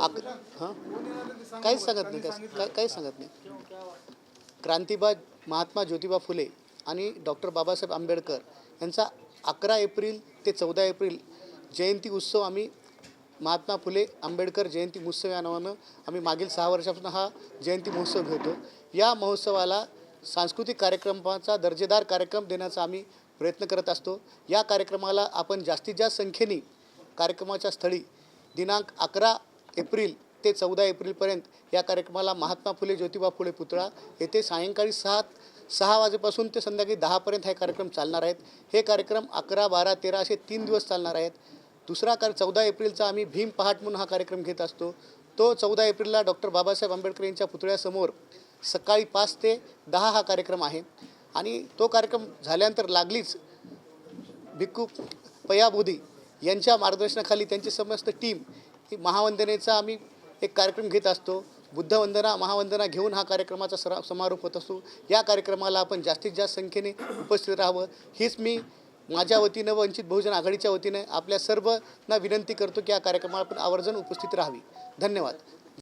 आक- हां. काहीच सांगत नाही काय- काहीच सांगत नाही. क्रांतिबा महात्मा ज्योतिबा फुले आणि डॉक्टर बाबासाहेब आंबेडकर यांचा अकरा एप्रिल ते चौदा एप्रिल जयंती उत्सव आम्ही महात्मा फुले आंबेडकर जयंती महोत्सव या नावानं आम्ही मागील सहा वर्षापासून हा जयंती महोत्सव घेतो. या महोत्सवाला सांस्कृतिक कार्यक्रमाचा दर्जेदार कार्यक्रम देण्याचा आम्ही प्रयत्न करत असतो. या कार्यक्रमाला आपण जास्तीत जास्त संख्येने कार्यक्रमाच्या स्थळी दिनांक अकरा एप्रिल ते चौदा एप्रिलपर्यंत या कार्यक्रमाला महात्मा फुले ज्योतिबा फुले पुतळा येथे सायंकाळी सात सहा वाजेपासून ते संध्याकाळी दहापर्यंत हे कार्यक्रम चालणार आहेत. हे कार्यक्रम अकरा बारा तेरा असे तीन दिवस चालणार आहेत. दुसरा कार चौदा एप्रिलचा आम्ही भीम पहाट म्हणून हा कार्यक्रम घेत असतो. तो चौदा एप्रिलला डॉक्टर बाबासाहेब आंबेडकर यांच्या पुतळ्यासमोर सकाळी पाच ते दहा हा कार्यक्रम आहे. आणि तो कार्यक्रम झाल्यानंतर लागलीच भिक्खू पयाबोधी यांच्या मार्गदर्शनाखाली त्यांची समस्त टीम ही महावंदनेचा आम्ही एक कार्यक्रम घेत असतो. बुद्धवंदना महावंदना घेऊन हा कार्यक्रमाचा सरा समारोप होत असतो. या कार्यक्रमाला आपण जास्तीत जास्त संख्येने उपस्थित राहावं. हीच मी माझ्या वतीनं वंचित बहुजन आघाडीच्या वतीनं आपल्या सर्वांना विनंती करतो की या कार्यक्रमाला आपण आवर्जून उपस्थित राहावी. धन्यवाद.